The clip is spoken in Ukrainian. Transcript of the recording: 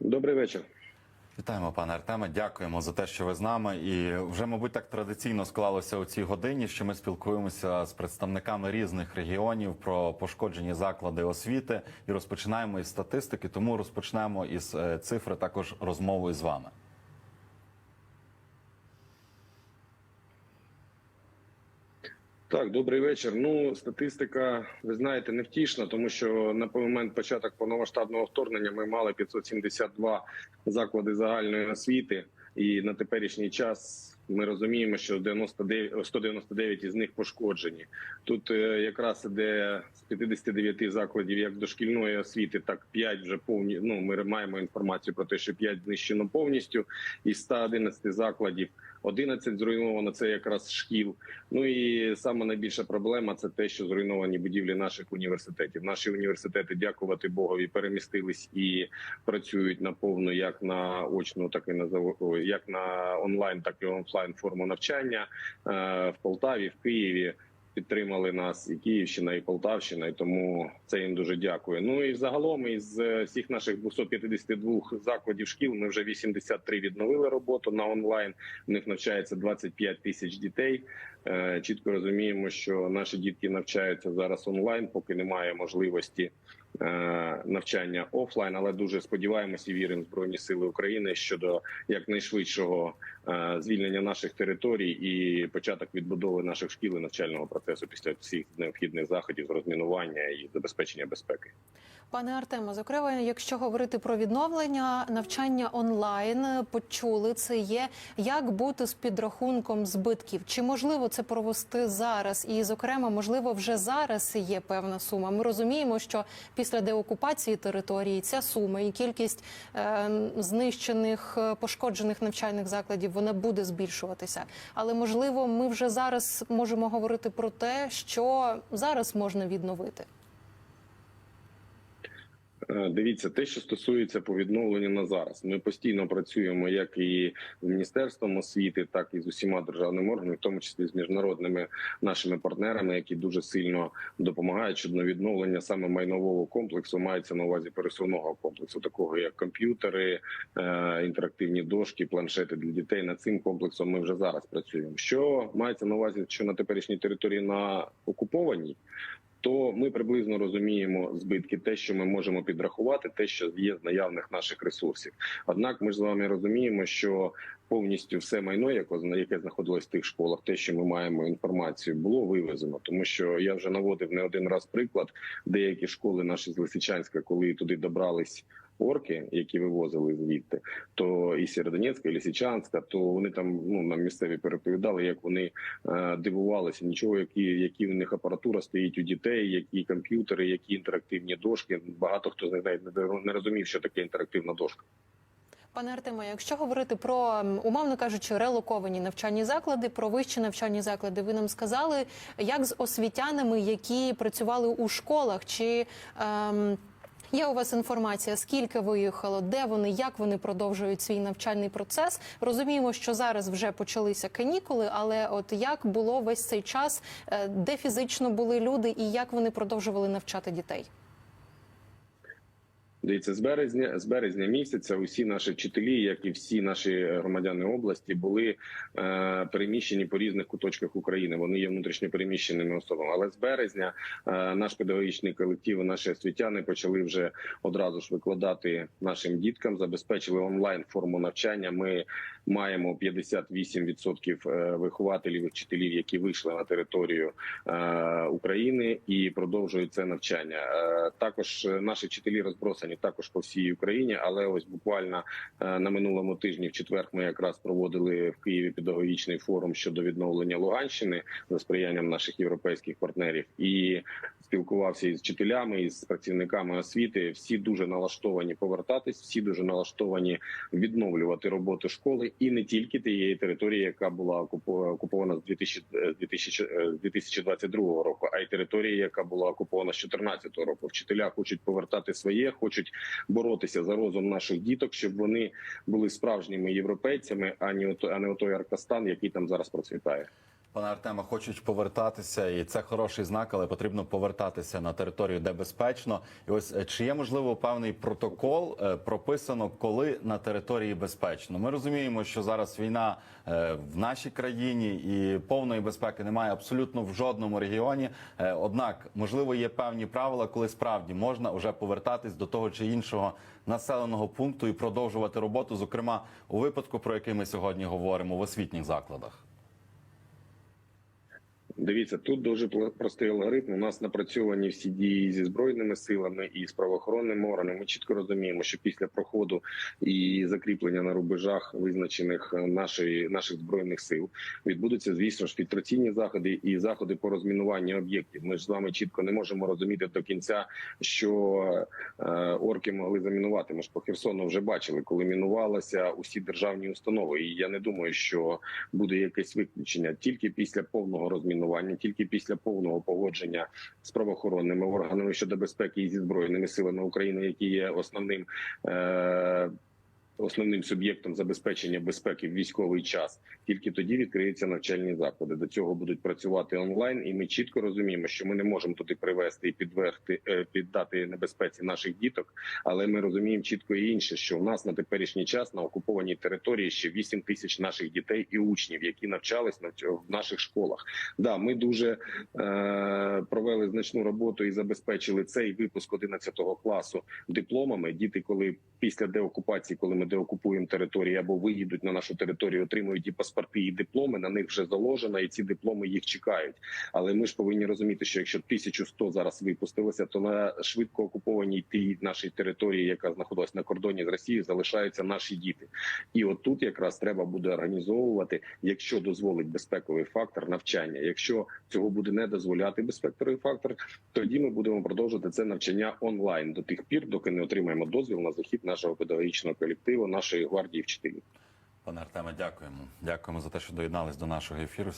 Добрий вечір. Вітаємо, пане Артеме. Дякуємо за те, що ви з нами. І вже, мабуть, так традиційно склалося у цій годині, що ми спілкуємося з представниками різних регіонів про пошкоджені заклади освіти і розпочинаємо із статистики. Тому розпочнемо із е, цифри також розмову із вами. Так, добрий вечір. Ну, статистика, ви знаєте, невтішна, тому що на момент початок повномасштабного вторгнення ми мали 572 заклади загальної освіти, і на теперішній час ми розуміємо, що 99, 199 із них пошкоджені. Тут е, якраз іде з 59 закладів як дошкільної освіти, так 5 вже повні. Ну, ми маємо інформацію про те, що 5 знищено повністю, із 111 закладів 11 зруйновано. Це якраз шкіл. Ну і саме найбільша проблема це те, що зруйновані будівлі наших університетів. Наші університети, дякувати Богові, перемістились і працюють наповну як на очну, так і на як на онлайн, так і офлайн форму навчання Е, в Полтаві, в Києві. Підтримали нас і Київщина, і Полтавщина, і тому це їм дуже дякую. Ну і загалом із е, всіх наших 252 закладів шкіл ми вже 83 відновили роботу на онлайн. В них навчається 25 тисяч дітей. Е, Чітко розуміємо, що наші дітки навчаються зараз онлайн, поки немає можливості навчання офлайн. Але дуже сподіваємося і віримо в збройні сили України щодо якнайшвидшого е, звільнення наших територій і початок відбудови наших шкіл і навчального процесу після всіх необхідних заходів з розмінування і забезпечення безпеки. Пане Артемо, зокрема, якщо говорити про відновлення навчання онлайн, почули це є. Як бути з підрахунком збитків? Чи можливо це провести зараз? І, зокрема, можливо, вже зараз є певна сума. Ми розуміємо, що після деокупації території ця сума і кількість е, знищених е, пошкоджених навчальних закладів вона буде збільшуватися. Але можливо, ми вже зараз можемо говорити про те, що зараз можна відновити. Е, Дивіться, те, що стосується по відновленню на зараз, ми постійно працюємо як і з міністерством освіти, так і з усіма державними органами, в тому числі з міжнародними нашими партнерами, які дуже сильно допомагають щодо відновлення саме майнового комплексу. Мається на увазі пересувного комплексу, такого як комп'ютери, е, інтерактивні дошки, планшети для дітей. Над цим комплексом ми вже зараз працюємо. Що мається на увазі, що на теперішній території на окупованій. То ми приблизно розуміємо збитки, те, що ми можемо підрахувати, те, що є з наявних наших ресурсів. Однак, ми ж з вами розуміємо, що повністю все майно, яке знаходилось в тих школах, те, що ми маємо інформацію, було вивезено. Тому що я вже наводив не один раз приклад, деякі школи наші з Лисичанська, коли туди добрались. Орки, які вивозили звідти, то і Сєродонецька, і Лисичанська, то вони там ну нам місцеві переповідали, як вони е, дивувалися, нічого, які які в них апаратура стоїть у дітей, які комп'ютери, які інтерактивні дошки. Багато хто навіть не- розумів, що таке інтерактивна дошка. Пане Артемо, якщо говорити про умовно кажучи, релоковані навчальні заклади, про вищі навчальні заклади, ви нам сказали, як з освітянами, які працювали у школах, чи ем, є у вас інформація, скільки виїхало, де вони, як вони продовжують свій навчальний процес? Розуміємо, що зараз вже почалися канікули, але от як було весь цей час, е, де фізично були люди, і як вони продовжували навчати дітей? Дивіться, з березня з березня місяця усі наші вчителі, як і всі наші громадяни області, були е, переміщені по різних куточках України. Вони є внутрішньо переміщеними особами. Але з березня е, наш педагогічний колектив, наші освітяни почали вже одразу ж викладати нашим діткам, забезпечили онлайн форму навчання. Ми маємо 58% е, вихователів і вчителів, які вийшли на територію е, України і продовжують це навчання. Е, Також е, наші вчителі розбросані також по всій Україні. Але ось буквально е, на минулому тижні, в четвер, ми якраз проводили в Києві педагогічний форум щодо відновлення Луганщини за сприянням наших європейських партнерів і спілкувався із вчителями із працівниками освіти. Всі дуже налаштовані повертатись, всі дуже налаштовані відновлювати роботу школи і не тільки тієї території, яка була окупована з 2000, е, 2000, е, 2022 року, а й території, яка була окупована з 2014 року. Вчителя хочуть повертати своє, хочуть боротися за розум наших діток, щоб вони були справжніми європейцями, а не ото, а не отой Аркастан, який там зараз процвітає. Пане Артема, хочуть повертатися, і це хороший знак, але потрібно повертатися на територію, де безпечно. І ось е, чи є можливо певний протокол е, прописано, коли на території безпечно? Ми розуміємо, що зараз війна е, в нашій країні і повної безпеки немає абсолютно в жодному регіоні. Однак, можливо, є певні правила, коли справді можна вже повертатись до того чи іншого населеного пункту і продовжувати роботу, зокрема у випадку, про який ми сьогодні говоримо в освітніх закладах. Дивіться, тут дуже простий алгоритм. У нас напрацьовані всі дії зі збройними силами і з правоохоронними органами. Ми чітко розуміємо, що після проходу і закріплення на рубежах визначених е, нашої наших збройних сил відбудуться, звісно ж, фільтраційні заходи і заходи по розмінуванню об'єктів. Ми ж з вами чітко не можемо розуміти до кінця, що е, орки могли замінувати. Ми ж по Херсону вже бачили, коли мінувалися усі державні установи. І я не думаю, що буде якесь виключення тільки після повного розмінування, тільки після повного погодження з правоохоронними органами щодо безпеки і зі збройними силами України, які є основним. Е- Основним суб'єктом забезпечення безпеки в військовий час тільки тоді відкриються навчальні заклади. До цього будуть працювати онлайн, і ми чітко розуміємо, що ми не можемо туди привести і підверти е, піддати небезпеці наших діток. Але ми розуміємо чітко і інше, що у нас на теперішній час на окупованій території ще 8 тисяч наших дітей і учнів, які навчались на в наших школах. Да, ми дуже е, провели значну роботу і забезпечили цей випуск 11 класу дипломами. Діти, коли після деокупації, коли ми деокупуємо території або виїдуть на нашу територію, отримують і паспорти, і дипломи. На них вже заложено, і ці дипломи їх чекають. Але ми ж повинні розуміти, що якщо 1100 зараз випустилося, то на швидко окупованій тій нашій території, яка знаходилась на кордоні з Росією, залишаються наші діти. І от тут якраз треба буде організовувати, якщо дозволить безпековий фактор навчання. Якщо цього буде не дозволяти безпековий фактор, тоді ми будемо продовжувати це навчання онлайн до тих пір, доки не отримаємо дозвіл на захід нашого педагогічного колективу, нашої гвардії вчителів. Пане Артеме, дякуємо. Дякуємо за те, що доєднались до нашого ефіру.